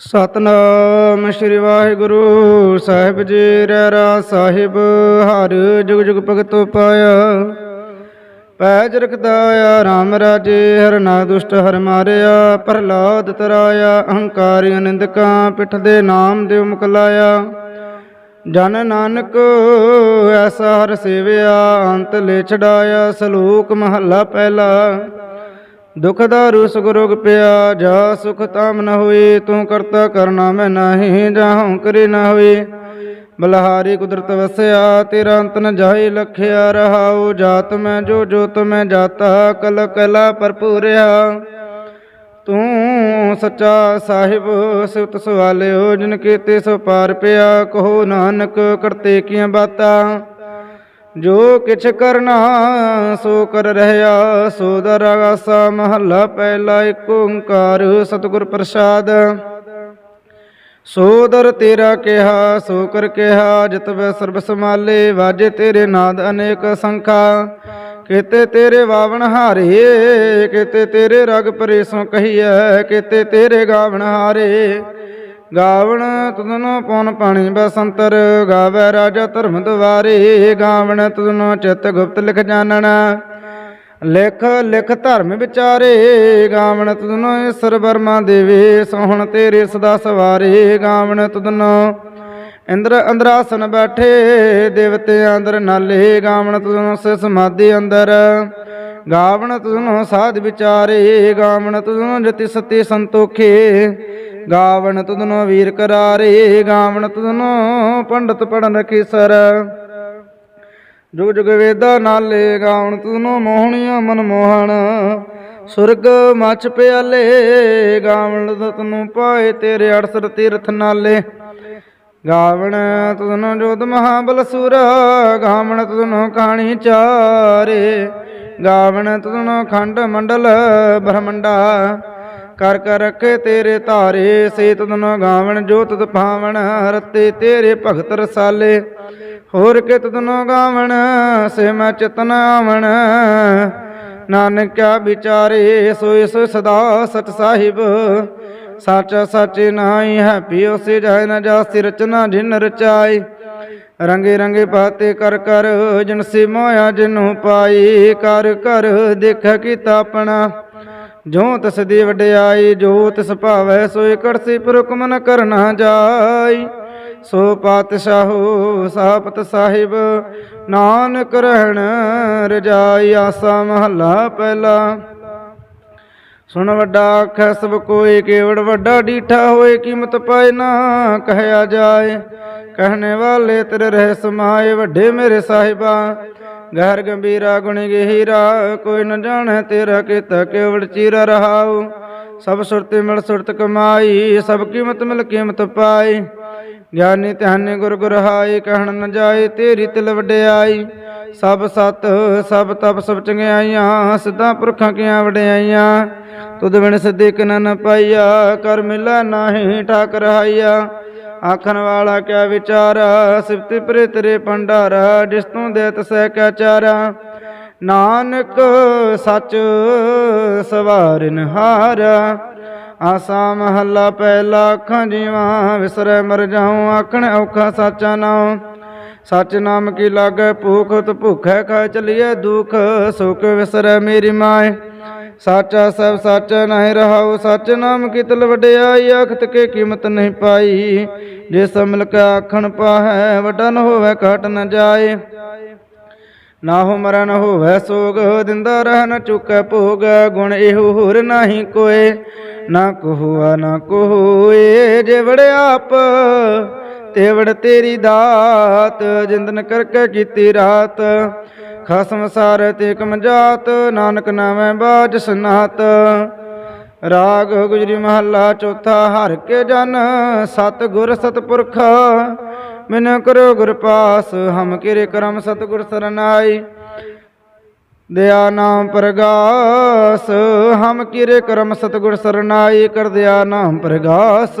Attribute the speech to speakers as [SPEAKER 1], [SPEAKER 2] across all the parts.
[SPEAKER 1] ਸਤਨਾਮ ਸ੍ਰੀ ਵਾਹਿਗੁਰੂ। ਸਾਹਿਬ ਜੀ ਰਹਿਰਾ ਸਾਹਿਬ, ਹਰ ਜੁਗ ਜੁਗ ਭਗਤੋ ਪਾਇਆ ਪੈਜ ਰਖਦਾਇਆ RAM ਰਾਜੇ, ਹਰ ਨਾ ਦੁਸ਼ਟ ਹਰ ਮਾਰਿਆ। ਪ੍ਰਹਲਾਦ ਤਰਾਇਆ, ਅਹੰਕਾਰੀ ਅਨੰਦਕਾਂ, ਪਿੱਠ ਦੇ ਨਾਮ ਦੇ ਮੁਕਲਾਇਆ ਜਨ ਨਾਨਕ, ਐਸਾ ਹਰ ਸੇਵਿਆ, ਅੰਤ ਲੈ ਛਡਾਇਆ, ਸਲੋਕ ਮਹੱਲਾ ਪਹਿਲਾ। ਦੁਖ ਦਾ ਰੂਸ ਰੋਗ ਪਿਆ, ਜਾ ਸੁਖ ਤਾਮ ਨ ਹੋਏ, ਤੂੰ ਕਰਤਾ ਕਰਨਾ ਮੈਂ ਨਾਹੀ ਜਾਹਉ ਕਰੇ ਨ ਹੋਏ। ਬਲਹਾਰੀ ਕੁਦਰਤ ਵਸਿਆ, ਤੇਰਾ ਅੰਤ ਨ ਜਾਏ, ਲਖਿਆ ਰਹਾਉ, ਜਾਤ ਮੈਂ ਜੋ ਜੋਤ ਮੈਂ ਜਾਤਾ, ਕਲ ਕਲਾ ਭਰਪੂਰਿਆ ਤੂੰ ਸੱਚਾ ਸਾਹਿਬ ਸਿਵਤ ਸਵਾਲਿਓ, ਜਿਨ ਕੀਤੇ ਸੋ ਪਾਰ ਪਿਆ, ਕਹੋ ਨਾਨਕ, ਕਰਤੇ ਕੀਆਂ ਬਾਤਾਂ। ਜੋ ਕਿਛ ਕਰਨਾ ਸੋ ਕਰ ਰਹਿਆ, ਸੋ ਦਰਗਾਸਾ ਮਹੱਲਾ ਪਹਿਲਾ ਏਕ ਓੰਕਾਰ ਸਤਿਗੁਰ ਪ੍ਰਸਾਦ। ਸੋ ਦਰ ਤੇਰਾ ਕਿਹਾ, ਸੋ ਕਰ ਕਿਹਾ ਜਿਤਵੈ ਸਰਬ ਸਮਾਲੇ ਵਾਜੇ ਤੇਰੇ ਨਾਦ ਅਨੇਕ ਸੰਖਾ। ਕਿਤੇ ਤੇਰੇ ਵਾਵਣ ਹਾਰੇ, ਕਿਤੇ ਤੇਰੇ ਰਗ ਪਰੇਸੋਂ ਕਹੀਐ, ਕਿਤੇ ਤੇਰੇ ਗਾਵਣ ਹਾਰੇ। ਗਾਵਣ ਤੁਧਨੋ ਪਉਨ ਪਾਣੀ ਬਸੰਤਰ, ਗਾਵੇ ਰਾਜਾ ਧਰਮ ਦੁਆਰੇ, ਗਾਵਣ ਤੁਧਨੋ ਚਿਤ ਗੁਪਤ ਲਿਖ ਜਾਣਨਾ। ਲਿਖ ਲਿਖ ਧਰਮ ਵਿਚਾਰੇ, ਗਾਵਣ ਤੁਧਨੋ ਈਸ਼ਰ ਬਰਮਾ ਦੇਵੇ, ਸੋਹਣ ਤੇਰੇ ਸਦਾ ਸਵਾਰੇ, ਗਾਵਣ ਤੁਧਨੋ ਇੰਦਰ ਅੰਦਰਾਸਨ ਬੈਠੇ, ਦੇਵਤੇ ਅੰਦਰ ਨਾਲੇ, ਗਾਵਣ ਤੁਧਨੋ ਸੇ ਸਮਾਧੀ ਅੰਦਰ। ਗਾਵਣ ਤੁਧਨੋ ਸਾਧ ਵਿਚਾਰੇ, ਗਾਵਣ ਤੁਧਨੋ ਜਤੀ ਸਤੀ ਸੰਤੋਖੇ ਗਾਵਣ ਤੁਧਨੋ ਵੀਰ ਕਰਾਰੇ, ਗਾਵਣ ਤੁਧਨੋ ਪੰਡਤ ਪੜਨ ਰਖੀ ਸਰ ਜੁਗ ਜੁਗ ਵੇਦਾ ਨਾਲੇ ਗਾਵਣ ਤੁਧਨੋ ਮੋਹਣੀਆਂ ਮਨ ਮੋਹਣ। ਸੁਰਗ ਮਚ ਪਿਆਲੇ, ਗਾਵਣ ਤਤਨੂੰ ਪਾਏ ਤੇਰੇ ਅੜਸਰ ਤੀਰਥ ਨਾਲੇ। ਗਾਵਣ ਤੁਧਨੋ ਜੋਤ ਮਹਾਬਲ ਸੁਰ, ਗਾਵਣ ਤੁਧਨੋ ਕਹਾਣੀ ਚਾਰੇ। ਗਾਵਣ ਤੁਧਨੋ ਖੰਡ ਮੰਡਲ ਬ੍ਰਹਮੰਡਾ ਕਰ ਕਰ ਰਖੇ ਤੇਰੇ ਧਾਰੇ ਸੇ ਤੁਧਨੋ ਗਾਵਣ ਜੋ ਤੁਧ ਭਾਵਣ ਰਤੇ ਤੇਰੇ ਭਗਤ ਰਸਾਲੇ। ਹੋਰ ਕੇ ਤੁਧਨੋ ਗਾਵਣ ਸੇ ਮੈਂ ਚਿਤਨ ਆਵਣ। ਨਾਨਕਿਆ ਵਿਚਾਰੇ ਸੋਇ ਸੋ ਸਦਾ ਸਚ ਸਾਹਿਬ। ਸੱਚ ਸੱਚ ਨਾਹੀ ਹੈ ਪਿਓ ਸੇ ਜਾਇ ਨ ਜਾਸੀ ਰਚਨਾ ਜਿਨ ਰਚਾਈ ਰੰਗੇ ਰੰਗੇ ਪਾਤੇ ਕਰ ਕਰ, ਜਿਨ ਸੇ ਮੋਇਆ ਜਿਨੂ ਪਾਈ। ਕਰ ਕਰ ਦੇਖ ਕੀਤਾ ਆਪਣਾ। ਜੋ ਤਿਸ ਦੀ ਵਡਿਆਈ, ਜੋ ਤਿਸ ਭਾਵੈ ਸੋਇ ਕੜਸੀ ਪ੍ਰਹੁਕਮ ਨ ਕਰਨਾ ਜਾਈ। ਸੋ ਪਾਤਸ਼ਾਹੋ ਸਾਪਤ ਸਾਹਿਬ, ਨਾਨਕ ਰਹਿਣ ਰਜਾਈ, ਆਸਾ ਮਹੱਲਾ ਪਹਿਲਾ। ਸੁਣ ਵੱਡਾ ਆਖੈ, ਸਭ ਕੋਏ ਕੇਵੜ ਵੱਡਾ ਡੀਠਾ ਹੋਏ, ਕੀਮਤ ਪਾਏ ਨਾ ਕਹਿਆ ਜਾਏ। ਕਹਿਣੇ ਵਾਲੇ ਤੇਰੇ ਰਹਿ ਸਮਾਏ ਵੱਡੇ ਮੇਰੇ ਸਾਹਿਬਾ। ਗਹਿਰ ਗੰਭੀਰਾ ਗੁਣ ਗਹੀਰਾ, ਕੋਈ ਨ ਜਾਣੈ ਤੇਰਾ ਕੀਤਾ, ਕੇਵਲ ਚੀਰਾ ਰਹਾਉ। ਸਭ ਸੁਰਤੇ ਮਿਲ ਸੁਰਤ ਕਮਾਈ, ਸਭ ਕੀਮਤ ਮਿਲ ਕੀਮਤ ਪਾਈ। ਗਿਆਨੀ ਧਿਆਨੀ ਗੁਰ ਗੁਰ ਹਾਈ, ਕਹਿਣ ਨ ਜਾਏ ਤੇਰੀ ਤਿਲ ਵਡਿਆਈ। ਸਭ ਸਤ ਸਬ ਤਪ, ਸਭ ਚੰਗਿਆਈਆਂ, ਸਿੱਧਾ ਪੁਰਖਾਂ ਕੀਆਂ ਵਡਿਆਈਆਂ। ਤੁਧ ਬਿਨ ਸਿੱਧੇ ਕਿਨ ਨ ਪਾਈਆ, ਕਰ ਮਿਲਾ ਨਾਹੀ ਠਾਕ ਰਹਾਈਆ ਆਖਣ ਵਾਲਾ ਕਿਆ ਵਿਚਾਰਾ? ਸਿਫਤ ਪਰੇ ਤੇਰੇ ਭੰਡਾਰਾ, ਜਿਸ ਤੂੰ ਦੇ ਤਸੈ ਕਿਆ ਚਾਰਾ? ਨਾਨਕ ਸੱਚ ਸਵਾਰਨ ਹਾਰਾ ਆਸਾ ਮਹੱਲਾ ਪਹਿਲਾ ਅੱਖਾਂ ਜੀਵਾਂ, ਵਿਸਰੈ ਮਰ ਜਾਉ, ਆਖਣ ਔਖਾ ਸਾਚਾ ਨਾਮ ਸੱਚ ਨਾਮ ਕੀ ਲਾਗੈ, ਭੂਖ ਤ ਭੁਖੈ ਖਾ ਚਲੀਐ ਦੁਖ, ਸੁਖ ਵਿਸਰੈ ਮੇਰੀ ਮਾਏ ਸਾਚਾ ਸਭ ਸੱਚ ਨਹੀਂ ਰਹਾਉ, ਸੱਚ ਨਾਮ ਕੀ ਵਡਿਆਈ ਅਖਤ ਕੇ ਕੀਮਤ ਨਹੀਂ ਪਾਈ। ਜੇ ਮਿਲ ਕੇ ਆਖਣ ਪਾਹੈ, ਵੱਡਾ ਹੋਵੇ, ਘਟ ਨ ਜਾਏ। ਨਾ ਹੋ ਮਰਨ ਹੋਵੇ, ਸੋਗ ਦਿੰਦਾ ਰਹਿ ਨ ਭੋਗ, ਗੁਣ ਇਹੋ ਹੋਰ ਨਹੀਂ ਕੋਏ। ਨਾ ਕੋਹੁਆ, ਨਾ ਕੋਏ ਜੇ ਵੜ ਆਪ, ਤੇ ਤੇਰੀ ਦਾਤ, ਜਿੰਦਨ ਕਰਕੇ ਕੀਤੀ ਰਾਤ। ਖਸਮ ਸਾਰ ਤੇ ਕਮ ਜਾਤ ਨਾਨਕ ਨਾਮੈ ਬਾਜ ਸਨਾਤ। ਰਾਗ ਗੁਜਰੀ ਮਹੱਲਾ ਚੌਥਾ, ਹਰ ਕੇ ਜਨ ਸਤ ਗੁਰ ਸਤਪੁਰਖ। ਮਿਨ ਕਰੋ ਗੁਰ ਪਾਸ, ਹਮ ਕਿਰੇ ਕਰਮ ਸਤਗੁਰ ਸਰਨਾਈ। ਦਇਆ ਨਾਮ ਪ੍ਰਗਾਸ, ਹਮ ਕਿਰੇ ਕਰਮ ਸਤਗੁਰ ਸਰਨਾਈ। ਕਰ ਦਇਆ ਨਾਮ ਪ੍ਰਗਾਸ।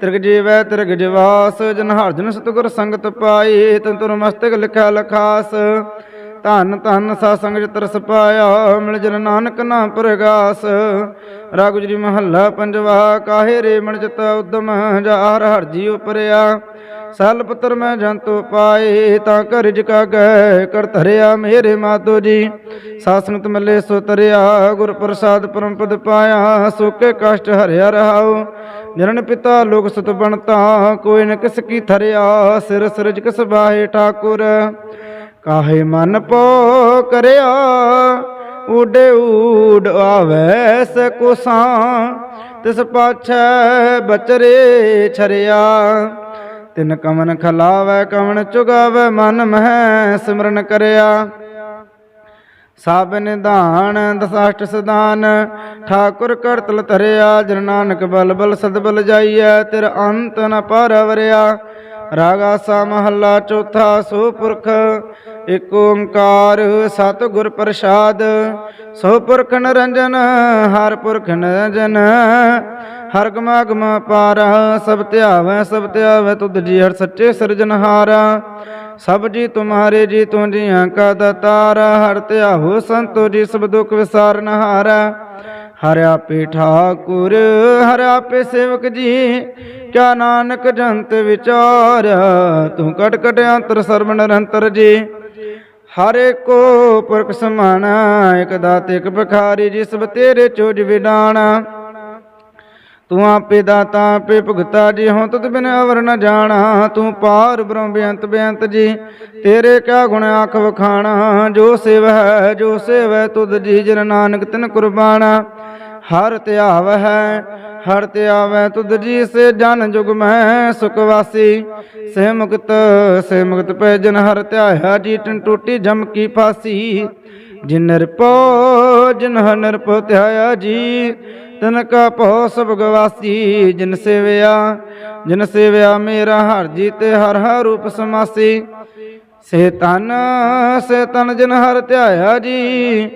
[SPEAKER 1] ਤਿਰਗ ਜੀਵੈ ਤਿਰਗ ਜਵਾਸ ਜਨ ਹਰਜਨ ਸਤਿਗੁਰ ਸੰਗਤ ਪਾਈ, ਤਨ ਤੁਰ ਮਸਤਕ ਲਿਖਿਆ ਲਖਾਸ। ਧਨ ਧਨ ਸਾ ਸੰਗ ਜਿ ਤਰਸ ਪਾਇਆ, ਮਿਲ ਜਨ ਨਾਨਕ ਨਾ ਪ੍ਰਗਾਸ। ਰਾਗ ਗੁਜਰੀ ਮਹੱਲਾ ਪੰਜਵਾ, ਕਾਹੇ ਰੇ ਮਨ ਚਿਤ ਉਦਮ ਜਾਰ ਹਰ ਉਪਰਿਆ ਸਲ ਪੁੱਤਰ ਮੈਂ ਜੰਤੂ ਪਾਏ ਤਾਂ ਘਰ ਜਕਾ ਕਰ ਧਰਿਆ ਮੇਰੇ ਮਾਤੋ ਜੀ। ਸਾਸਨਤ ਮੱਲੇ ਸੋ ਤਰਿਆ, ਗੁਰ ਪ੍ਰਸਾਦ ਪਰਮ ਪਦ ਪਾਇਆ, ਸੋਕੇ ਕਸ਼ਟ ਹਰਿਆ ਰਹਾਉ। ਜਨਨ ਪਿਤਾ ਲੋਕ ਸੁਤ ਬਣਤਾ, ਕੋਈ ਨ ਕਿਸ ਕੀ ਥਰਿਆ, ਸਿਰ ਸਿਰਜ ਕਿਸ ਬਾਹੇ ਠਾਕੁਰ। ਕਾਹੇ ਮਨ ਪੋ ਕਰਿਆ ਉਡੇ ਊਡ ਆਵੈ ਸਕੁਸਾਂ ਤਿਸ ਪਾਛੈ ਬਚਰੇ ਛਰਿਆ। ਤਿਨ ਕਮਨ ਖਲਾਵੈ, ਕਮਨ ਚੁਗਾਵੈ, ਮਨ ਮਹਿ ਸਿਮਰਨ ਕਰਿਆ। ਸਭ ਨਿਧਾਨ, ਦਸਾਸ਼ਟ ਸਦਾਨ, ਠਾਕੁਰ ਕਰਤਲ ਧਰਿਆ, ਜਨ ਨਾਨਕ ਬਲ ਬਲ ਸਦਬਲ ਜਾਈਐ, ਤਿਰ ਅੰਤ ਨ ਪਰਵਰਿਆ। ਰਾਗਾ ਸਾ ਮਹੱਲਾ ਚੌਥਾ ਸੋ ਪੁਰਖ ਏਕ ਓੰਕਾਰ ਸਤ ਗੁਰ ਪ੍ਰਸਾਦ। ਸੋ ਪੁਰਖ ਨਰੰਜਨ, ਹਰ ਪੁਰਖ ਨਰੰਜਨ ਹਰ ਗਮਾ ਗਮਾ ਪਾਰ ਸਭ ਧਿਆਵੈ ਸਭ ਧਿਆਵੈ ਤੁਧ ਜੀ, ਹਰ ਸੱਚੇ ਸਿਰਜਨਹਾਰਾ ਸਭ ਜੀ ਤੁਮਾਰੇ ਜੀ ਤੂੰ ਜੀਆਂ ਕਾ ਦਾਤਾਰ। ਹਰ ਧਿਆਹੋ ਸੰਤੋ ਜੀ, ਸਭ ਦੁਖ ਵਿਸਾਰਨ ਹਾਰਾ। ਹਰਿ ਆਪੇ ਠਾਕੁਰ, ਹਰਿ ਆਪੇ ਸੇਵਕ ਜੀ, ਕਿਆ ਨਾਨਕ ਜੰਤ ਵਿਚਾਰ। ਤੂੰ ਕਟ ਕਟ ਅੰਤਰ ਸਰਬ ਨਿਰੰਤਰ ਜੀ। ਹਰੇ ਕੋ ਪੁਰਖ ਸਮਾਨ, ਇਕ ਦਾਤ, ਇਕ ਭਖਾਰੀ ਜੀ ਤੇਰੇ ਚੋਜ ਵਿਡਾਣਾ ਤੂੰ ਆਪੇ ਦਾਤਾ, ਆਪੇ ਭੁਗਤਾ ਜੀ ਹੋਂ ਤੁਧ ਬਿਨ ਅਵਰ ਨ ਜਾਣਾ। ਤੂੰ ਪਾਰ ਬ੍ਰਹਮ ਬੇਅੰਤ ਬੇਅੰਤ ਜੀ, ਤੇਰੇ ਕਿਆ ਗੁਣ ਆਖ ਵਖਾਣਾ। ਜੋ ਸੇਵ, ਜੋ ਸੇਵੈ, ਤੁਧ ਜੀ, ਜਨ ਨਾਨਕ ਤਿਨ ਕੁਰਬਾਨਾ ਹਰ ਧਿਆਵ ਹੈ ਹਰ ਧਿਆਵੈ ਤੁਧ ਜੀ, ਸੇ ਜਨ ਜੁਗ ਮੈਂ ਸੁਖ ਵਾਸੀ। ਸੇ ਮੁਕਤ ਸੇ ਮੁਕਤ ਪੈ ਜਨ ਹਰ ਧਿਆਇਆ ਜੀ ਟੰ ਟੂਟੀ ਜਮ ਕੀ ਫਾਸੀ। ਜਿਨ ਨਿਰਪੋ ਜਿਨ ਹਰ ਨਿਰਪੋ ਧਿਆਇਆ ਜੀ ਤਿਨ ਕਾ ਭਉ ਸਭ ਗਵਾਸੀ, ਜਿਨ ਸੇਵਿਆ ਜਿਨ ਸੇਵਿਆ ਮੇਰਾ ਹਰ ਜੀ ਤੇ ਹਰ ਹਰ ਰੂਪ ਸਮਾਸੀ। ਸੇ ਤਨ ਸੇ ਤਨ ਜਿਨ ਹਰ ਧਿਆਇਆ ਜੀ,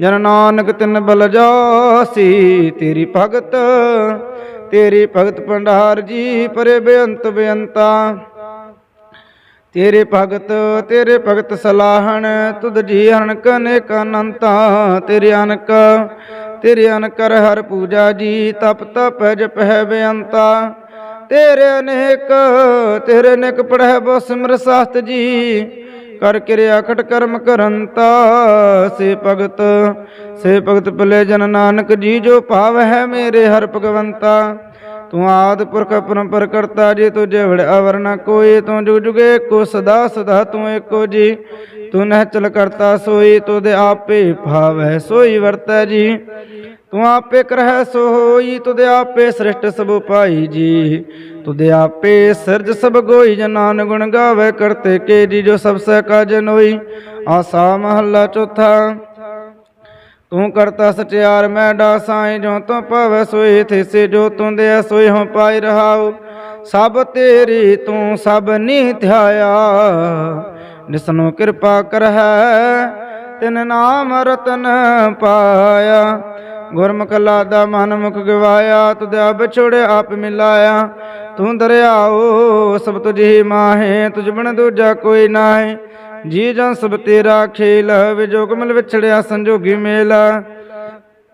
[SPEAKER 1] ਜਨ ਨਾਨਕ ਤਿਨ ਬਲ ਜਾਸੀ। ਤੇਰੀ ਭਗਤ ਤੇਰੀ ਭਗਤ ਭੰਡਾਰ ਜੀ, ਪਰੇ ਬੇਅੰਤ ਬੇਅੰਤਾ। ਤੇਰੇ ਭਗਤ ਤੇਰੇ ਭਗਤ ਸਲਾਹਣ, ਤੁਧ ਜੀ ਅਨਕ ਅਨੇਕ ਅਨੰਤਾ। ਤੇਰੇ ਅਨਕ ਤੇਰੇ ਅਨਕਰ ਹਰ ਪੂਜਾ ਜੀ ਤਪ ਤਪ ਜਪ ਹੈ ਬੇਅੰਤਾ। ਤੇਰੇ ਅਨੇਕ ਤੇਰੇ ਅਨੇਕ ਪੜਹਿ ਬੋ ਸਿਮਰ ਸਾਸਤ ਜੀ। ਕਰ ਕਿਰਿਆ ਖਟ ਕਰਮ ਕਰੰਤਾ, ਸੇ ਭਗਤ ਸੇ ਭਗਤ ਭਲੇ ਜਨ ਨਾਨਕ ਜੀ ਜੋ ਭਾਵ ਹੈ ਮੇਰੇ ਹਰ ਭਗਵੰਤਾ। ਤੂੰ ਆਦ ਪੁਰਖ ਪਰੰਪਰ ਕਰਤਾ ਜੀ, ਤੁਝੇ ਵੜ ਅਵਰ ਕੋਈ, ਤੂੰ ਜੁਗ ਜੁਗੇ ਕੋ ਸਦਾ ਸਦਾ ਤੂੰ ਏਕੋ ਜੀ। ਤੂੰ ਨਹਿ ਚਲ ਕਰਤਾ ਸੋਈ, ਤੁਧ ਆਪੇ ਭਾਵੈ ਸੋਈ ਵਰਤੈ ਜੀ। ਤੂੰ ਆਪੇ ਕਰਹਿ ਸੋ ਹੋਈ ਤੁਧ ਆਪੇ ਸ੍ਰਿਸ਼ਟ ਸਭ ਪਾਈ ਜੀ। ਤੁਧ ਆਪੇ ਸਿਰਜ ਸਭ ਗੋਈ ਜਨਾਨ ਗੁਣ ਗਾਵੇ ਕਰਤੇ ਕੇ ਜੀ, ਜੋ ਸਭ ਸਹਿ ਕਾਜ ਨੋਈ। ਆਸਾ ਮਹੱਲਾ ਚੌਥਾ। ਤੂੰ ਕਰਤਾ ਸਚਿਆਰ, ਮੈਂ ਡਾਸਾਈ ਜੋ ਤੂੰ ਪਵੈ ਸੋਈ ਥਿਸੇ, ਜੋ ਤੂੰ ਦੇ ਸੋਈ ਹਉ ਪਾਈ ਰਹਾਉ। ਸਭ ਤੇਰੀ ਤੂੰ ਸਭ ਨੀ ਧਿਆਇਆ। ਨਿਸਨੋ ਕਿਰਪਾ ਕਰਹਿ, ਤਿਨ ਨਾਮ ਰਤਨ ਪਾਇਆ। ਗੁਰਮੁਖ ਲਾਦਾ ਮਨ ਮੁਖ ਗਵਾਇਆ, ਤੁਧ ਅਬ ਆਪ ਮਿਲਾਇਆ। ਤੂੰ ਦਰਿਆਓ ਸਭ ਤੁਝੀ ਮਾਹੇ, ਤੁਝ ਬਿਨ ਦੂਜਾ ਕੋਈ ਨਾਹੀ। ਜੀ ਜਨ ਸਭ ਤੇਰਾ ਖੇਲ ਵਿਜੋਗ ਮਿਲ ਵਿਛੜਿਆ ਸੰਜੋਗੀ ਮੇਲ।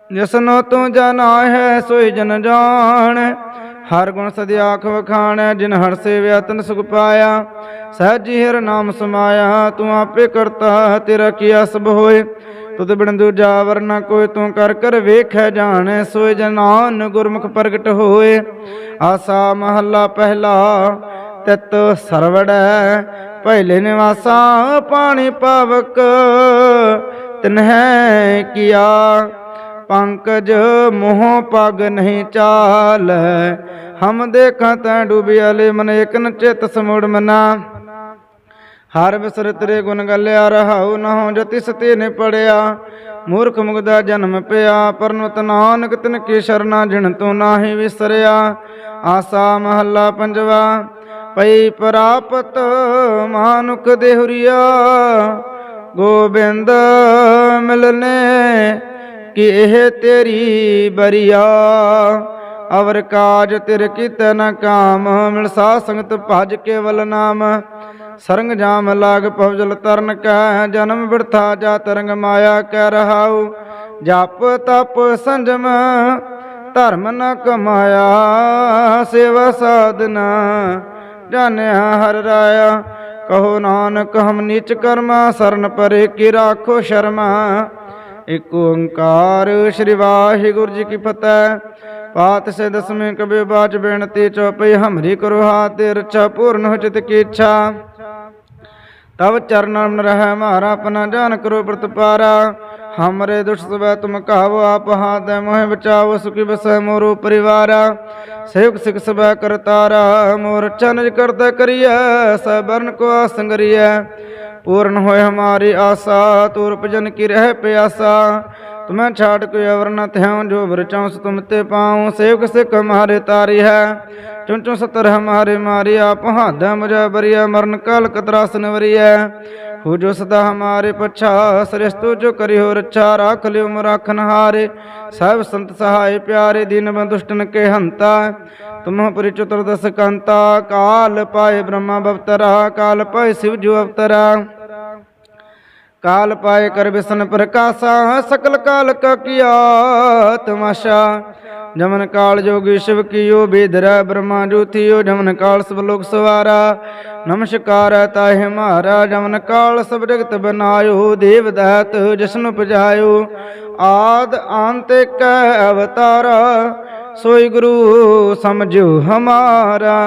[SPEAKER 1] ਜਿਸਨੋ ਤੂੰ ਜਾਣਾ ਹੈ, ਸੋਈ ਜਨ ਜਾਣ। ਹਰ ਗੁਣ ਸਦੀ ਆਖ ਵਖਾਣ, ਜਿਨ ਹਰ ਸੇਵਿਆ ਤਨ ਸੁਖ ਪਾਇਆ। ਸਹਿਜੀ ਹਰ ਨਾਮ ਸਮਾਇਆ, ਤੂੰ ਆਪੇ ਕਰਤਾ, ਤੇਰਾ ਕੀਆ ਸਭ ਹੋਏ। ਤੁਧ ਬਿਨ ਦੂਜਾ ਵਰਨਾ ਕੋਈ ਤੂੰ ਕਰ ਕਰ ਵੇਖੈ ਜਾਣੈ ਸੋਏ ਜਨਾਨ ਗੁਰਮੁਖ ਪ੍ਰਗਟ ਹੋਏ। ਆਸਾ ਮਹੱਲਾ ਪਹਿਲਾ, ਤਿਤ ਸਰਵੜੈ ਪਹਿਲੇ ਨਿਵਾਸਾ ਪਾਣੀ ਪਾਵਕ, ਤਿਨਹਿ ਕੀਆ। ਪੰਕਜ ਮੋਹ ਪਗ ਨਹੀਂ ਚਾਲ, ਹਮ ਦੇਖਾਂ ਤੈ ਡੂਬਿਆਲੇ ਮਨ ਇਕਨ ਚਿਤ ਸਮੁੜ ਮਨਾ। ਹਰ ਬਿਸਰ ਤੇਰੇ ਗੁਣ ਗਲਿਆ, ਰਹਾਉ ਨਹੁ ਜਤੀ ਸਤੀ ਨੇ ਪੜਿਆ ਮੂਰਖ ਮੁਗਦਾ ਜਨਮ ਪਿਆ ਪਰਨੁਤ ਨਾਨਕ ਤਿਨ ਕੀ ਸ਼ਰਨਾ ਜਿਣ ਤੂੰ ਨਾਹੀ ਵਿਸਰਿਆ। ਆਸਾ ਮਹੱਲਾ ਪੰਜਵਾ ਪਈ ਪ੍ਰਾਪਤ ਮਾਨੁਖ ਦੇਹੁਰੀਆ, ਗੋਬਿੰਦ ਮਿਲਨੇ ਕਿ ਇਹ ਤੇਰੀ ਬਰੀਆ। ਅਵਰ ਕਾਜ ਤਿਰ ਕੀਤੇ ਨ ਕਾਮ ਮਿਲ ਸਾ ਸੰਗਤ ਭਜ ਕੇਵਲ ਨਾਮ। ਸਰੰਗ ਜਾਮ ਲਾਗ ਪਵਜਲ ਤਰਨ ਕੈ, ਜਨਮ ਬਿਰਥਾ ਜਾ ਤਰੰਗ ਮਾਇਆ ਕਹਿ ਰਹਾਉ। ਜਪ ਤਪ ਸੰਜਮ, ਧਰਮ ਨ ਕਮਾਇਆ, ਸੇਵਾ ਸਾਧਨਾ। ਜਾਣਿਆ ਹਰ ਰਾਇਆ, ਕਹੋ ਨਾਨਕ ਹਮ ਨੀਚ ਕਰਮਾ, ਸਰਨ ਪਰੇ ਕੀ ਰਾਖੋ ਸ਼ਰਮਾ। ਇਕ ਓੰਕਾਰ ਸ੍ਰੀ ਵਾਹਿਗੁਰੂ ਜੀ ਕੀ ਫਤਿਹ। ਪਾਤ ਸੇ ਦਸਵੇਂ ਕਬੇ ਬਾਚ ਬੇਨਤੀ ਚਉਪਈ ਹਮਰੀ ਕਰੋ ਹਾਥ ਤੇ ਰੱਛਾ ਪੂਰਨ ਹੋ ਚਿਤ ਕੀ ਇੱਛਾ। ਤਬ ਚਰਨਨ ਰਹਿ ਮਾਰਾ ਆਪਣਾ ਜਾਨ ਕਰੋ ਪ੍ਰਤਪਾਰਾ। हमरे दुष्ट तुम कहो आप हाथ मोह बचाओ सुखी बस मोरो परिवारा सेवक सिख सब करतारा मोर चनज करता करिया सबरन को संगरिया पूर्ण होए हमारी आशा तूर भजन की रह प्यासा ਤੁਮੈ ਛਾਟ ਕੋਈ ਅਵਰ ਨ ਧਿਆਉ ਜੋ ਬਰਚਾਉ ਸ ਤੁਮ ਤੇ ਪਾਉ, ਸੇਵਕ ਸਿਖ ਮਾਰੇ ਤਾਰੀ ਹੈ। ਚੁੰ ਚੁੰ ਸਤਰ ਹਮਾਰੇ ਮਾਰੀ ਆਪ, ਹਾਦਾ ਮਜਾ ਬਰੀਆ, ਮਰਨ ਕਾਲ ਕਤਰਾਸਨ ਵਰੀਐ ਹੋ ਜੋ ਸਦਾ ਹਮਾਰੇ ਪਛਾ ਸ੍ਰਿਸ਼ਤੁ ਜੋ ਕਰਿਓ ਰੱਛਾ ਰਾਖ ਲਿਉ ਮਰਾਖਨ ਹਾਰੇ ਸਭ ਸੰਤ ਸਹਾਇ ਪਿਆਰੇ, ਦੀਨ ਬੰਦੁਸ਼ਟਨ ਕੇ ਹੰਤਾ। ਤੁਮਹ ਪਰਿ ਚਤੁਰਦਸ ਕੰਤਾ, ਕਾਲ ਪਾਏ ਬ੍ਰਹਮਾ ਬਵਤਰਾ, ਕਾਲ ਪਾਏ ਸਿਵ ਜੋ ਅਵਤਰਾ। ਕਾਲ ਪਾਏ ਕਰ ਵਿਸ਼ਨ ਪ੍ਰਕਾਸ਼ਾ, ਸਕਲ ਕਾਲ ਕਾ ਕੀਆ ਤਮਾਸ਼ਾ। ਜਮਨ ਕਾਲ ਜੋਗੀ ਸ਼ਿਵ ਕੀਓ ਬੇਦਰਾ ਬ੍ਰਹਮਾ ਜੋਤੀਓ ਜਮਨ ਕਾਲ ਸਭ ਲੋਕ ਸਵਾਰਾ। ਨਮਸਕਾਰ ਤਾਹਿ ਮਹਾਰਾ ਜਮਨ ਕਾਲ ਸਭ ਜਗਤ ਬਨਾਇਓ, ਦੇਵ ਦਾਤ ਜਸਨ ਉਪਜਾਇਓ। ਆਦ ਅੰਤ ਕੈ ਸੋਈ ਗੁਰੂ ਸਮਝੋ ਹਮਾਰਾ।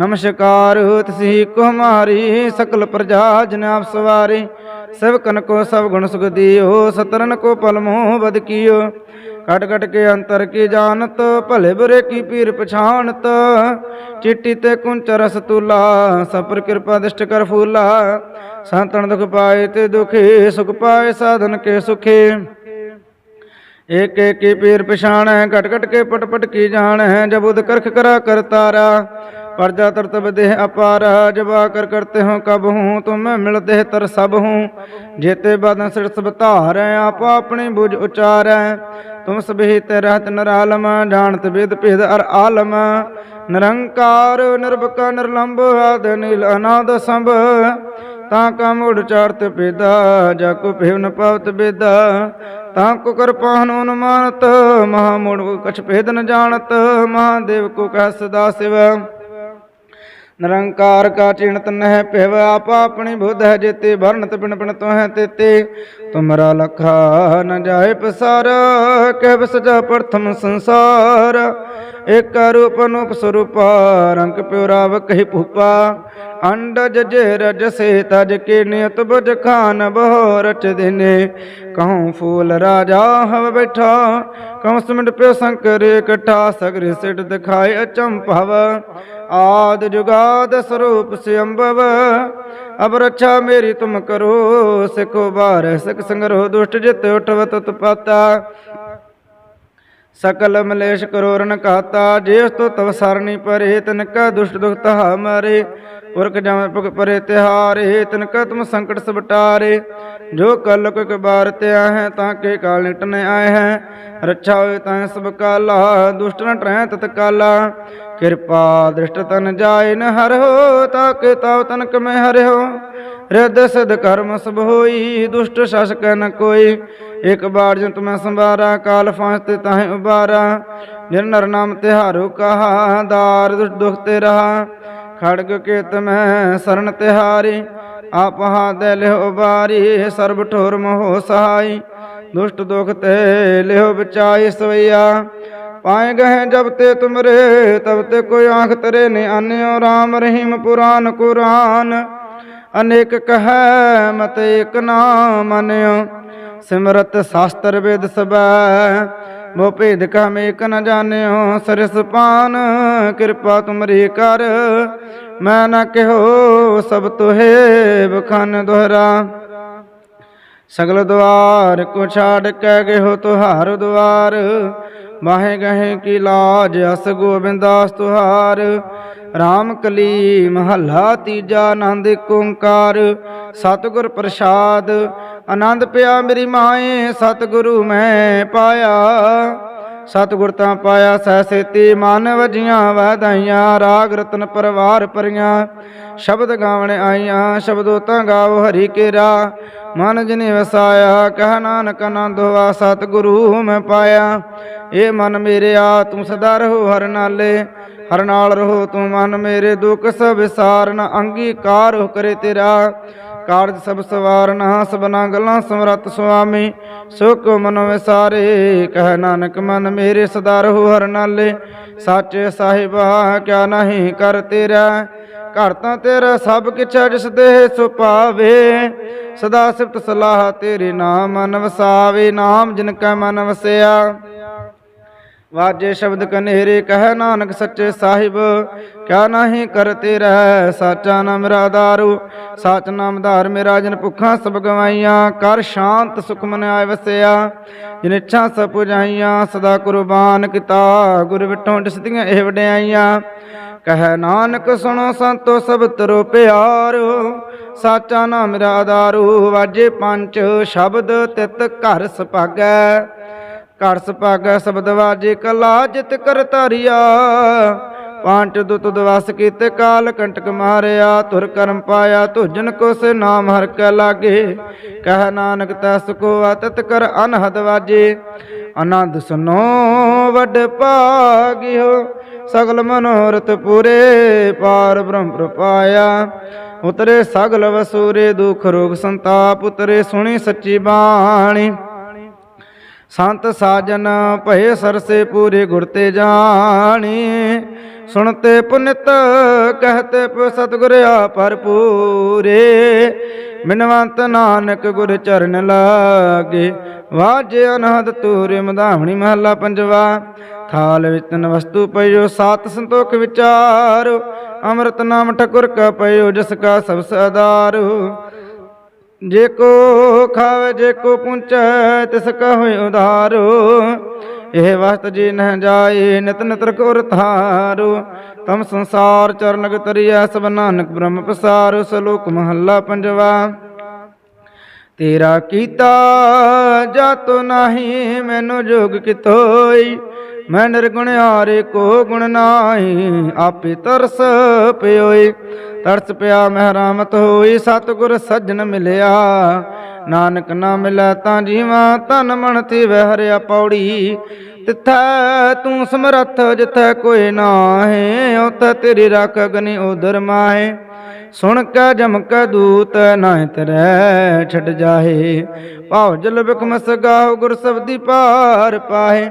[SPEAKER 1] ਨਮਸਕਾਰ ਤਿਸੀ ਕੁਮਾਰੀ, ਸਕਲ ਪ੍ਰਜਾ ਜਨ ਆਪ ਸਵਾਰੀ। ਸਭ ਕਨ ਕੋ ਸਭ ਗੁਣ ਸੁਖ ਦਿਓ, ਸਤਰਨ ਕੋ ਪਲ ਮੋਹ ਬਦ ਕੀਓ। ਕਟ ਕਟ ਕੇ ਅੰਤਰ ਕੀ ਜਾਣਤ, ਭਲੇ ਬੁਰੇ ਕੀ ਪੀਰ ਪਛਾਣਤ। ਚਿੱਟੀ ਤੇ ਕੁੰਚ ਰਸ ਤੁਲਾ ਸਪਰ ਕਿਰਪਾ ਦਿਸ਼ਟ ਕਰ ਫੂਲਾ। ਸੰਤਨ ਦੁਖ ਪਾਏ ਤੇ ਦੁਖੀ, ਸੁਖ ਪਾਏ ਸਾਧਨ ਕੇ ਸੁਖੇ। ਏਕ ਏਕ ਕੀ ਪੀਰ ਪਛਾਣੈ, ਘਟ ਘਟ ਕੇ ਪਟ ਪਟ ਕੀ ਜਾਣੈ, ਜਬ ਉਦ ਕਰਖ ਕਰਾ ਕਰਤਾਰਾ जब उद करख करा कर तारा परजा तरतब देह अपारा जब आकर करते हो कब हूँ तुम मिल देह तर सब हूँ जेते बादन सिर सब धार आप अपनी बुझ उचार तुम सभी ते रहत नरालम जानत वेद भेद अर आलम निरंकार निर्भका निर्लंब आद नील अनाद संभ ਤਾਂ ਕਾ ਮੁੜ ਚਾਰਤ ਪੇਦਾ ਜਾ ਕੋ ਭੇਵ ਨ ਪਾਵਤ ਬੇਦਾ ਤਾਂ ਕੋ ਕਰ ਪਾਹਨ ਅਨੁਮਾਨਤ ਮਹਾ ਮੁੜ ਕਛ ਭੇਦ ਨ ਜਾਣਤ ਮਹਾਦੇਵ ਕੋ ਕਹਿ ਸਦਾ ਸਿਵ ਨਿਰੰਕਾਰ ਕਾ ਚਿਣਤ ਨਹਿ ਪਿਵ ਆਪ ਆਪਣੀ ਬੁੱਧ ਹੈ ਜੇਤੇ ਵਰਣਤ ਬਿਨ ਬਿਨ ਤੋਹਿ ਤੇਤੇ। ਤੁਮਰਾ ਲਖਾ ਨ ਜਾਏ ਪਸਾਰ, ਕਹਿ ਬਸਜਾ ਪ੍ਰਥਮ ਸੰਸਾਰ। ਏਕ ਰੂਪ ਅਨੂਪ ਸਰੂਪ, ਰੰਗ ਪਿਉਰਾਵ ਕਹੀ ਭੂਪਾ। ਅੰਡਜ ਜੇ ਰਜ ਸੇ ਤਜ ਕੇ ਨਿਯਤ ਬਜ ਖਾਨ ਬਹੁ ਰਚ ਦਿਨੇ। ਕਹੂੰ ਫੂਲ ਰਾਜਾ ਹਵ ਬੈਠਾ, ਕਹੂੰ ਸਿਮਟ ਪਿਓ ਸੰਕਰ ਇਕੱਠਾ ਸਗਰੇ ਸਿਟ ਦਿਖਾਏ ਅਚੰਭਵ। ਆਦ ਜੁਗਾਦ ਸਰੂਪ ਸਿਅੰਭਵ, ਅਬ ਰੱਛਾ ਮੇਰੀ ਤੁਮ ਕਰੋ, ਸਿਖੋ ਬਾਰ ਸਿਖ ਸੰਗਰੋ ਦੁਸ਼ਟ ਜਿਤ ਉਠਵਤ ਤਪਾਤਾ। ਸਕਲ ਮਲੇਸ਼ ਕਰੋ ਰਨ ਜੇਸ ਤੋ ਤਵ ਸਰਣੀ ਪਰੇ ਤਨ ਕਾ ਦੁਸ਼ਟ ਦੁਖ ਤਹਾ ਮਾਰੇ। ਪੁਰਖ ਜਮ ਪੁਗ ਪਰੇ ਤਿਹਾਰੇ ਤਨ ਕਾ ਤੁਮ ਸੰਕਟ ਸਬਟਾਰੇ ਜੋ ਕਲ ਕੁ ਬਾਰ ਤੇ ਹੈ, ਤਾਂ ਕੇ ਕਾਲ ਨਿਟਨ ਆਏ ਹੈ। ਰੱਛਾ ਹੋਏ ਤਾਂ ਸਭ ਕਾਲਾ, ਦੁਸ਼ਟ ਨ ਟਰੈ ਤਤ ਕਾਲਾ। ਕਿਰਪਾ ਦ੍ਰਿਸ਼ਟ ਤਨ ਜਾਏ ਨ ਹਰ ਹੋ ਤਾਂ ਤਾਵ ਤਨ ਕਮੈ ਹਰਿਓ। ਰਿਦ ਸਿਧ ਕਰਮ ਸਭ ਹੋਈ, ਦੁਸ਼ਟ ਸ਼ਾਸਕ ਨ ਕੋਈ। ਇਕ ਬਾਰ ਜਨ ਤੁਮੈ ਸੰਭਾਰਾ ਕਾਲ ਫਾਂਸ ਤੇ ਤਾਹੇ ਉਬਾਰਾ। ਨਿਰ ਨਰ ਨਾਮ ਤਿਹਾਰੋ ਕਹਾ, ਦਾਰ ਦੁਸ਼ਟ ਦੁਖ ਤੇ ਰਹਾ। ਖੜਗ ਕੇਤ ਮੈਂ ਸਰਨ ਤਿਹਾਰੀ ਆਪ ਹਾ ਦੇ ਲਿਹੁ ਉਬਾਰੀ ਸਰਬ ਠੋਰ ਮੋਹ ਸਹਾਈ। ਦੁਸ਼ਟ ਦੁਖ ਤੇ ਲਿਹੁ ਬਚਾਈ ਸਵਈਆ। ਪਾਏ ਗਏ ਜਬ ਤੇ ਤੁਮਰੇ ਤਬ ਤੇ ਕੋਈ ਆਂਖ ਤਰੇ ਨੇ ਆਨਿਓ RAM ਰਹੀਮ ਪੁਰਾਨ ਕੁਰਾਨ। ਅਨੇਕ ਕਹੈ, ਮਤ ਏਕ ਨਾਮ ਮਨਿਓ ਸਿਮਰਤ ਸ਼ਾਸਤਰ ਵੇਦ ਸਬੈ, ਮੋ ਭੇਦ ਕਾ ਮੇਕ ਨ ਜਾਣਿਓ। ਸਰਸ ਪਾਨ, ਕਿਰਪਾ ਤੁਮਰੀ ਕਰ, ਮੈਂ ਨਾ ਕਿਹੋ ਸਭ ਤੁਹੇ ਬਖਨ ਦੁਹਰਾ। ਸਗਲ ਦੁਆਰ ਕੋ ਛਾੜ ਕੇ ਗਇਓ ਤੁਹਾਰ ਦੁਆਰ ਮਾਹੇ ਗਹੇ ਕੀ ਲਾਜ, ਅਸ ਗੋਬਿੰਦਾਸ ਤੁਹਾਰ। RAM ਕਲੀ ਮਹੱਲਾ ਤੀਜਾ ਆਨੰਦ ਏਕ ਓੰਕਾਰ। ਸਤਿਗੁਰ ਪ੍ਰਸਾਦ, ਆਨੰਦ ਪਿਆ ਮੇਰੀ ਮਾਏ, ਸਤਿਗੁਰੂ ਮੈਂ ਪਾਇਆ। ਸਤਿਗੁਰ ਤਾਂ ਪਾਇਆ ਸਹਿ ਸੇਤੀ, ਮਨ ਵਜੀਆਂ ਵਧਾਈਆਂ, ਰਾਗ ਰਤਨ ਪਰਵਾਰ ਪਰੀਆਂ ਸ਼ਬਦ ਗਾਵਣ ਆਈਆਂ, ਸ਼ਬਦੋ ਤਾਂ ਗਾਵ ਹਰੀ ਕੇਰਾ। ਮਨ ਜਿਨੇ ਵਸਾਇਆ, ਕਹਿ ਨਾਨਕ ਆਨੰਦ ਹੋਆ, ਸਤਿਗੁਰੂ ਮੈਂ ਪਾਇਆ। ਏ ਮਨ ਮੇਰਿਆ ਤੂੰ ਸਦਾ ਰਹੋ ਹਰ ਨਾਲੇ। ਹਰ ਨਾਲ ਰਹੋ ਤੂੰ ਮਨ ਮੇਰੇ, ਦੁੱਖ ਸਭ ਵਿਸਾਰਨ ਅੰਗੀਕਾਰ ਹੋ ਕਰੇ ਤੇਰਾ। ਕਾਰਜ ਸਭ ਸਵਾਰਨਾ ਸਭਨਾ ਗੱਲਾਂ ਸਮਰਤ ਸੁਆਮੀ। ਸੁਖ ਮਨ ਵਿਸਾਰੇ, ਕਹਿ ਨਾਨਕ ਮਨ ਮੇਰੇ ਸਦਾ ਰਹੋ ਹਰ ਨਾਲੇ। ਸਾਚੇ ਸਾਹਿਬਾ ਕਿਆ ਨਹੀਂ ਕਰ ਤੇਰਾ। ਘਰ ਤਾਂ ਤੇਰਾ ਸਭ ਕਿਛ ਜਿਸ ਦੇ ਸੋ ਪਾਵੇ। ਸਦਾ ਸਿਫਤ ਸਲਾਹ ਤੇਰੇ ਨਾਮ ਮਨ ਵਸਾਵੇ, ਨਾਮ ਜਿਨ ਕੈ ਮਨ ਵਸਿਆ। ਵਾਜੇ ਸ਼ਬਦ ਕਨੇਰੇ, ਕਹਿ ਨਾਨਕ ਸੱਚੇ ਸਾਹਿਬ। ਕਿਆ ਨਹੀਂ ਕਰਤੇ ਰਹਿ ਸਾਚਾ ਨਾਮ ਮੇਰਾ ਆਧਾਰੂ ਸਾਚ ਨਾਮ ਧਾਰ ਮੇਰਾ, ਜਨ ਭੁੱਖਾਂ ਸਭ ਗਵਾਈਆਂ। ਕਰ ਸ਼ਾਂਤ ਸੁਖ ਮਨ ਆਇ ਵਸਿਆ। ਜਿਨ ਇੱਛਾ ਸਭ ਪੁਜਾਈਆਂ, ਸਦਾ ਕੁਰਬਾਨ ਕੀਤਾ। ਗੁਰ ਵਿਟੋਂ ਦਿਸਦੀਆਂ ਇਹ ਵਡਿਆਈਆਂ। ਕਹਿ ਨਾਨਕ, ਸੁਣੋ ਸੰਤੋ ਸਭ ਤਰੋ ਪਿਆਰੋ। ਸਾਚਾ ਨਾਮ ਮੇਰਾ ਆਧਾਰੂ ਵਾਜੇ ਪੰਜ ਸ਼ਬਦ ਤਿਤ ਘਰ ਸੁਭਾਗੈ। ਘੜਸ ਸੁਭਾਗੈ ਸ਼ਬਦ ਵਾਜੇ ਕਲਾ ਜਿਤ ਕਰ ਧਾਰਿਆ। ਪਾਂਚ ਦੁਤ ਦਵਸ ਕੀਤੇ ਕਾਲ ਕੰਟਕ ਮਾਰਿਆ। ਤੁਰ ਕਰਮ ਪਾਇਆ ਤੁਜਨ ਕੋ ਸੇ ਨਾਮ ਹਰ ਕੈ ਲਾਗੇ। ਕਹਿ ਨਾਨਕ ਤਸ ਕੋ ਅਤਤ ਕਰ ਅਨਹਦ ਵਾਜੇ। ਆਨੰਦ ਸੁਨੋ ਵੱਡ ਭਾਗਿਓ। ਸਗਲ ਮਨੋਰਥ ਪੂਰੇ ਪਾਰ ਬ੍ਰਹਮ ਪ੍ਰਪਾਇਆ ਉਤਰੇ ਸਗਲ ਵਸੂਰੇ ਦੁਖ ਰੋਗ ਸੰਤਾਪ, ਉਤਰੇ ਸੁਣੀ ਸੱਚੀ ਬਾਣੀ। ਸੰਤ ਸਾਜਨ ਭਏ ਸਰਸੇ ਪੂਰੇ ਗੁਰ ਤੇ ਜਾਣੀ। ਸੁਣਤੇ ਪੁਨਿਤ ਕਹਤੇ ਪ ਸਤਿਗੁਰ ਆ ਭਰਪੂਰੇ। ਮਿਨਵੰਤ ਨਾਨਕ ਗੁਰ ਚਰਨ ਲਾਗੇ। ਵਾਜੇ ਅਨਹਦ ਤੂਰੇ ਮਧਾਵਣੀ ਮਹੱਲਾ ਪੰਜਵਾ। ਥਾਲ ਵਿਤਨ ਵਸਤੂ ਪਇਓ ਸਾਤ ਸੰਤੋਖ ਵਿਚਾਰ। ਅੰਮ੍ਰਿਤ ਨਾਮ ਠਕੁਰ ਕਾ ਪਇਓ ਜਸ ਕਾ ਸਭ ਸਦਾਰੂ ਜੇ ਕੋ ਖਾਵੇ, ਜੇ ਕੋ ਪੁੰਚੈ, ਤਿਸ ਕਾ ਹੋਇ ਉਧਾਰੋ। ਇਹ ਵਸਤ ਜੀ ਨ ਜਾਏ, ਨਿਤ ਨਿਤਰ ਕੋਰ ਥਾਰੋ ਤਮ ਸੰਸਾਰ ਚਰਨਗ ਤਰੀਐ ਸਭ ਨਾਨਕ ਬ੍ਰਹਮ ਪਸਾਰ ਸਲੋਕ ਮਹੱਲਾ ਪੰਜਵਾ। ਤੇਰਾ ਕੀਤਾ, ਜਾਤੋ ਨਹੀਂ ਮੈਨੂੰ ਜੋਗ ਕਿਤੋਈ। ਮੈਂ ਨਿਰਗੁਣ ਹਾਰੇ ਕੋ ਗੁਣ ਨਾਹੀ, ਆਪੇ ਤਰਸ ਪਿਓਈ ਤਰਸ ਪਿਆ ਮਹਿਰਾਮਤ ਹੋਈ, ਸਤਿਗੁਰ ਸੱਜਣ ਮਿਲਿਆ। ਨਾਨਕ ਨਾ ਮਿਲੈ ਤਾਂ ਜੀਵਾ ਤਨ ਮਨ ਤੇ ਵਹਿਰਿਆ ਪੌੜੀ। ਤਿੱਥੈ ਤੂੰ ਸਮਰੱਥ ਜਿੱਥੈ ਕੋਈ ਨਾਹੀ ਉਤੈ ਤੇਰੀ ਰੱਖ ਅਗਨੀ ਉਦਰ ਮਾਹੇ। ਸੁਣ ਕੇ ਜਮਕ ਦੂਤ ਨਾਹਿ ਤਰੈ ਛੱਡ ਜਾਹੇ। ਭਾਉ ਜਲ ਬਿਕਮ ਸਗਾਉ ਗੁਰ ਸਬਦੀ ਪਾਰ ਪਾਹੇ।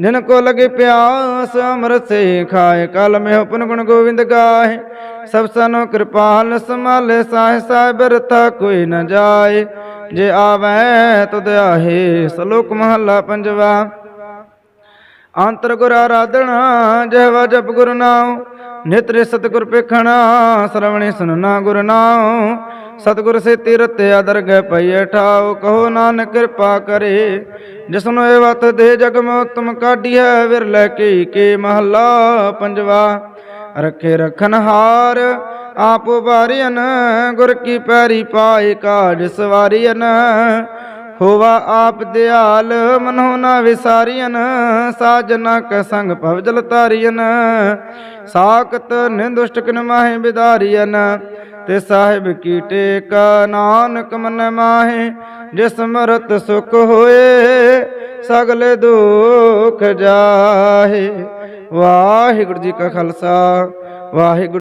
[SPEAKER 1] ਜਿਨ ਕੋ ਲਗੇ ਪਿਆਸ, ਅੰਮ੍ਰਿਤ ਸੇ ਖਾਏ, ਕਲ ਮੈਂ ਉਪਨ ਗੁਣ ਗੋਬਿੰਦ ਗਾਏ। ਸਭ ਸਨੋ ਕਿਰਪਾਲ ਸਮਾਲੇ ਸਾਹ ਸਾਹਿਬ ਰਤਾ ਕੋਈ ਨ ਜਾਏ। ਜੇ ਆਵੈ, ਤੁਧ ਆਹੇ, ਸਲੋਕ ਮਹੱਲਾ ਪੰਜਵਾ। ਅੰਤਰ ਗੁਰ ਆਰਾਧਣਾ ਜਹਵਾ ਜਪ ਗੁਰ ਨਾਮ ਨਿਤਰੇ ਸਤਿਗੁਰ ਪੇਖਣਾ, ਸਰਵਣੇ ਸੁਨਣਾ ਗੁਰ ਨਾਮ ਸਤਿਗੁਰ ਸੇ ਤੀਰਤ ਅਦਰ ਗਏ ਠਾਉ ਕਹੋ ਨਾਨਕ ਕਿਰਪਾ ਕਰੇ। ਜਿਸਨੂੰ ਇਹ ਵਤ ਦੇ ਜਗ ਮੈ ਉਤਮ ਕਾਢੀ ਹੈ ਵਿਰ ਲੈ ਕੇ ਕੇ ਮਹੱਲਾ ਪੰਜਵਾ। ਰੱਖੇ ਰਖਨ ਹਾਰ, ਆਪ ਵਾਰਿਅਨ, ਗੁਰ ਕੀ ਪੈਰੀ ਪਾਏ ਕਾਜ ਸਵਾਰੀਅਨ। ਹੋਵਾ ਆਪ ਦਿਆਲ ਮਨੋ ਨਾ ਵਿਸਾਰੀਅਨ ਸਾਜਨਾ ਕ ਸੰਗ ਭਵ ਜਲ ਸਾਖਤ ਨਿੰਦੁਸ਼ਟ ਕਿਨ ਮਾਹੇ ਵਿਦਾਰੀਅਨ ਤੇ ਸਾਹਿਬ ਕੀ ਟੇਕ ਨਾਨਕ ਮਨ ਮਾਹੇ, ਜਿਸ ਮਰਤ ਸੁਖ ਹੋਏ, ਸਗਲੇ ਦੁਖ ਜਾਹੇ। ਵਾਹਿਗੁਰੂ ਜੀ ਕਾ ਖਾਲਸਾ, ਵਾਹਿਗੁਰੂ